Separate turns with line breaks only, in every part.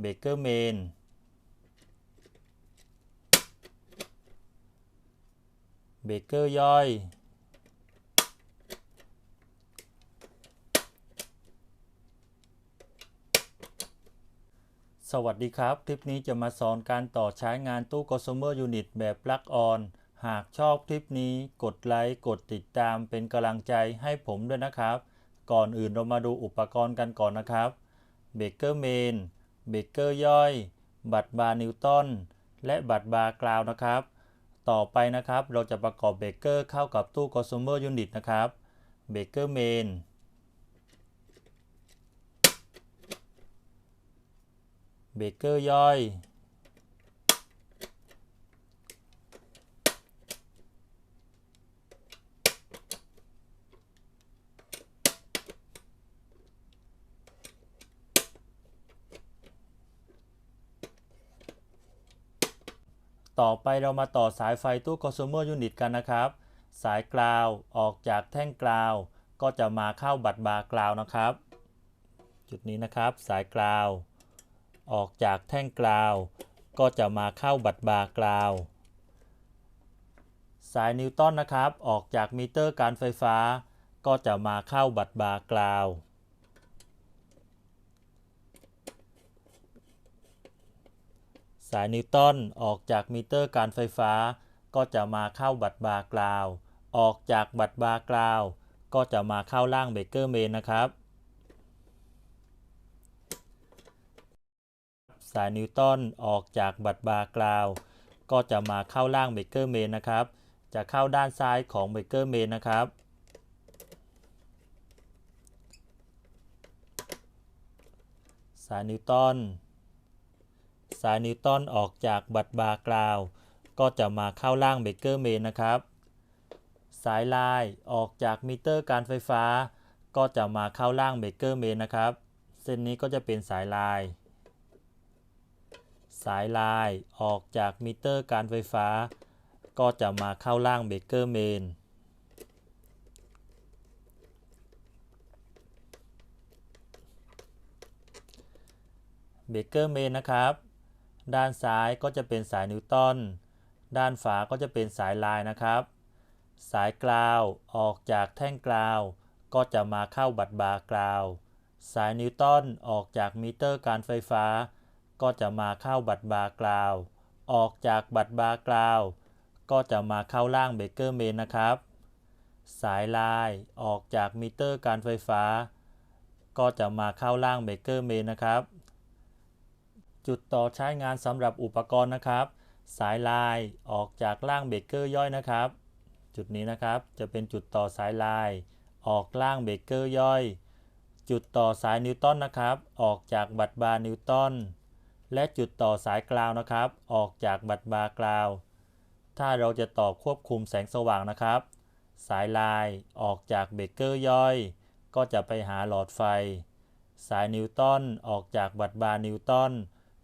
เบเกอร์เมนเบเกอร์ย่อย สวัสดีครับ คลิปนี้จะมาสอนการต่อใช้งานตู้ Consumer Unit แบบ Plug on หากชอบคลิปนี้กดไลค์ กดติดตามเป็นกำลังใจให้ผมด้วยนะครับ ก่อนอื่นเรามาดูอุปกรณ์กันก่อนนะครับ เบเกอร์เมน เบเกอร์ย่อย บัตรบาร์นิวตันและบัตรบาร์กราวนะครับ ต่อไปนะครับเราจะประกอบเบเกอร์เข้ากับตู้ Consumer Unit นะครับเบเกอร์เมนเบเกอร์ย่อย ต่อไปเรามาต่อสายไฟตู้ Consumer Unit กันนะครับ สายกราวออกจากแท่งกราว ก็จะมาเข้าบัตรบาร์กราวนะครับ จุดนี้นะครับ สายกราว ออกจากแท่งกราว ก็จะมาเข้าบัตรบาร์กราว สายนิวตันนะครับ ออกจากมิเตอร์การไฟฟ้า ก็จะมาเข้าบัตรบาร์กราวายนิวตันออกจากมิเตอร์การไฟฟ้า ก็จะมาเข้าบัตรบาร์กราว ออกจากบัตรบาร์กราว ก็จะมาเข้าล่างเบเกอร์เมนนะครับ สายนิวตันออกจากบัตรบาร์กราว ก็จะมาเข้าล่างเบเกอร์เมนนะครับ จะเข้าด้านซ้ายของเบเกอร์เมนนะครับสายนิวตัน สายนิวตันออกจากบัตบาร์กราว ก็จะมาเข้าล่างเบเกอร์เมนนะครับ สายลายออกจากมิเตอร์การไฟฟ้า ก็จะมาเข้าล่างเบเกอร์เมนนะครับ เส้นนี้ก็จะเป็นสายลาย สายลายออกจากมิเตอร์การไฟฟ้า ก็จะมาเข้าล่างเบเกอร์เมนเบเกอร์เมนนะครับ ด้านซ้ายก็จะเป็นสายนิวตัน ด้านฝาก็จะเป็นสายลายนะครับ สายกราวออกจากแท่งกราว ก็จะมาเข้าบัตรบาร์กราว สายนิวตันออกจากมิเตอร์การไฟฟ้า ก็จะมาเข้าบัตรบาร์กราว ออกจากบัตรบาร์กราว ก็จะมาเข้าล่างเบเกอร์เมนนะครับ สายลายออกจากมิเตอร์การไฟฟ้า ก็จะมาเข้าล่างเบเกอร์เมนนะครับ จุดต่อใช้งานสำหรับอุปกรณ์นะครับ สายลายออกจากล่างเบเกอร์ย่อยนะครับ จุดนี้นะครับจะเป็นจุดต่อสายลาย ออกล่างเบเกอร์ย่อย จุดต่อสายนิวตันนะครับ ออกจากบัตรบาร์นิวตันและจุดต่อสายกราวนะครับ ออกจากบัตรบาร์กราว ถ้าเราจะต่อควบคุมแสงสว่างนะครับ สายลายออกจากเบเกอร์ย่อย ก็จะไปหาหลอดไฟ สายนิวตันออกจากบัตรบาร์นิวตัน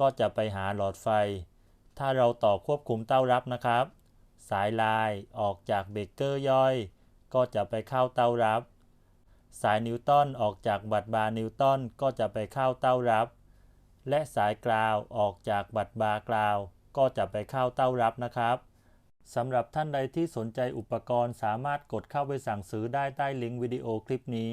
ก็จะไปหาหลอดไฟ ถ้าเราต่อควบคุมเต้ารับนะครับ สายลายออกจากเบเกอร์ย่อย ก็จะไปเข้าเต้ารับ สายนิวตันออกจากบัตรบาร์นิวตันก็จะไปเข้าเต้ารับ และสายกราวออกจากบัตรบาร์กราวก็จะไปเข้าเต้ารับนะครับสำหรับท่านใดที่สนใจอุปกรณ์สามารถกดเข้าไปสั่งซื้อได้ใต้ลิงก์วิดีโอคลิปนี้